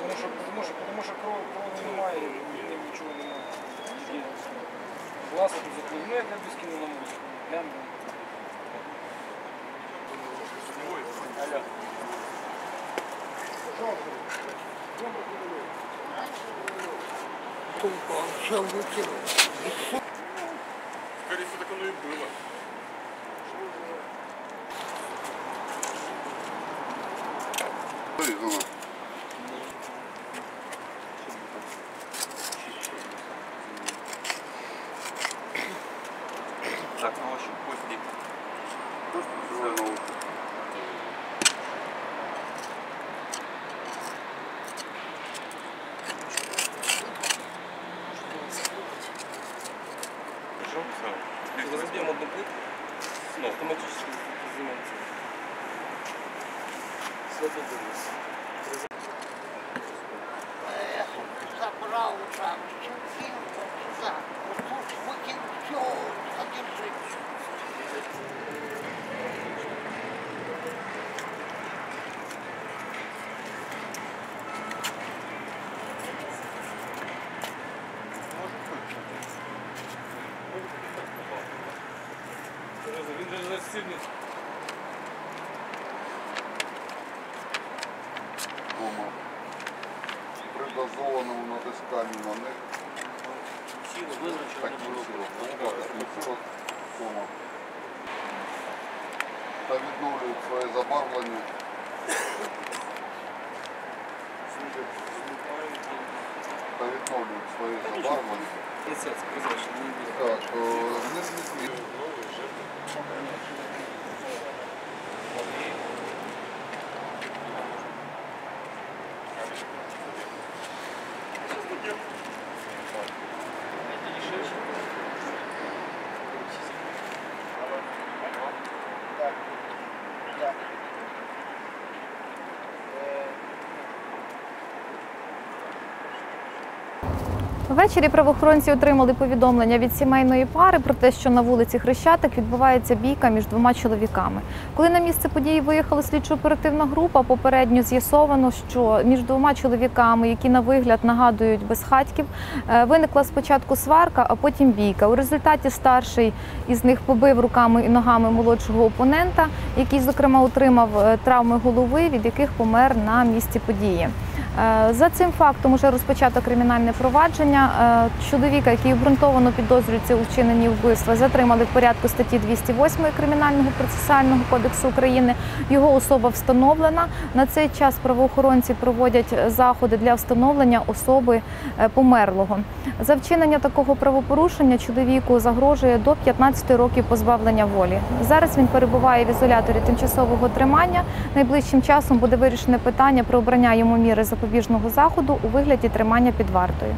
Тому що, тому що, тому що кров, крові немає, і нічого немає. Є. Власне, тут заклеєно. Ну, як я без кіно на музику. Тупо, все выкинул. Скорее всего, так оно и было. Так, ну очень поздний. Просто плитку, ну, автоматически изымается. Связать вниз. забрал там, чертил, Дома, придозованому на дисками на них, так висіло, так дома. Та відновлюють своє забарвлення. Та відновлюють своє забарвлення. Так, е, не змінюють. Ввечері правоохоронці отримали повідомлення від сімейної пари про те, що на вулиці Хрещатик відбувається бійка між двома чоловіками. Коли на місце події виїхала слідчо-оперативна група, попередньо з'ясовано, що між двома чоловіками, які на вигляд нагадують безхатьків, е, виникла спочатку сварка, а потім бійка. У результаті старший із них побив руками і ногами молодшого опонента, який, зокрема, отримав е, травми голови, від яких помер на місці події. Е, За цим фактом уже розпочато кримінальне провадження. Е, Чоловіка, який обґрунтовано підозрюється у вчиненні вбивства, затримали в порядку статті 208 Кримінального процесуального кодексу України. Його особа встановлена. На цей час правоохоронці проводять заходи для встановлення особи е, померлого. За вчинення такого правопорушення чоловіку загрожує до 15 років позбавлення волі. Зараз він перебуває в ізоляторі тимчасового тримання. Найближчим часом буде вирішене питання про обрання йому міри запобіжного заходу у вигляді тримання під вартою.